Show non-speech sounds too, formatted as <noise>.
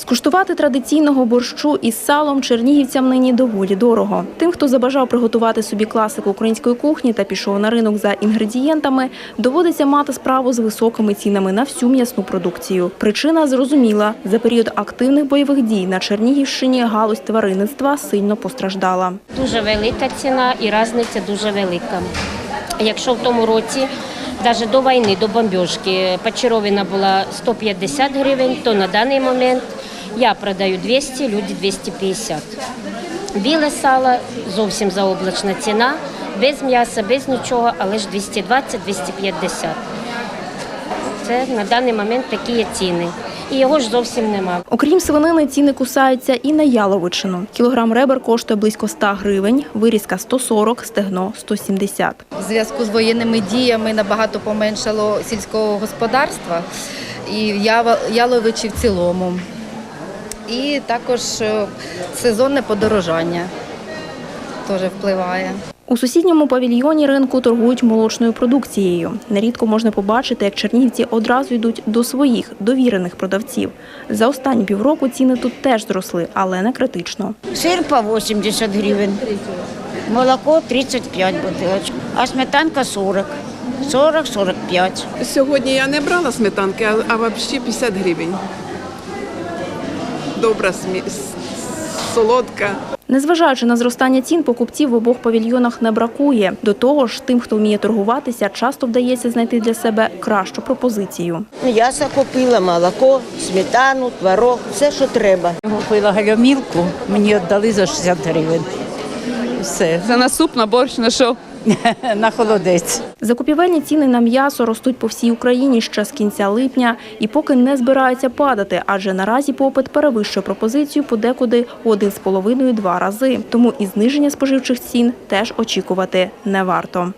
Скуштувати традиційного борщу із салом чернігівцям нині доволі дорого. Тим, хто забажав приготувати собі класику української кухні та пішов на ринок за інгредієнтами, доводиться мати справу з високими цінами на всю м'ясну продукцію. Причина зрозуміла: за період активних бойових дій на Чернігівщині галузь тваринництва сильно постраждала. Дуже велика ціна і різниця дуже велика. Якщо в тому році, навіть до війни, до бомбіжки, пачеровина була 150 гривень, то на даний момент я продаю 200, люди 250. Біле сало зовсім заоблачна ціна, без м'яса, без нічого, але ж 220-250. Це на даний момент такі ціни. І його ж зовсім нема. Окрім свинини, ціни кусаються і на яловичину. Кілограм ребер коштує близько 100 гривень, вирізка 140, стегно 170. В зв'язку з воєнними діями набагато поменшало сільського господарства і ява- яловичі в цілому. І також е, сезонне подорожання теж впливає. У сусідньому павільйоні ринку торгують молочною продукцією. Нерідко можна побачити, як чернігівці одразу йдуть до своїх довірених продавців. За останні півроку ціни тут теж зросли, але не критично. Сир по 80 гривень, молоко 35 бутилочок, а сметанка 40, 40-45. Сьогодні я не брала сметанки, а, а взагалі 50 гривень. Добра солодка. Незважаючи на зростання цін, покупців в обох павільйонах не бракує. До того ж, тим, хто вміє торгуватися, часто вдається знайти для себе кращу пропозицію. М'ясо купила, молоко, сметану, творог, все, що треба. Купила гальомілку, мені віддали за 60 гривень. Все, Це на суп, на борщ, на що? <laughs> на холодець. Закупівельні ціни на м'ясо ростуть по всій Україні ще з кінця липня і поки не збираються падати, адже наразі попит перевищує пропозицію подекуди у 1,5-2 рази. Тому і зниження споживчих цін теж очікувати не варто.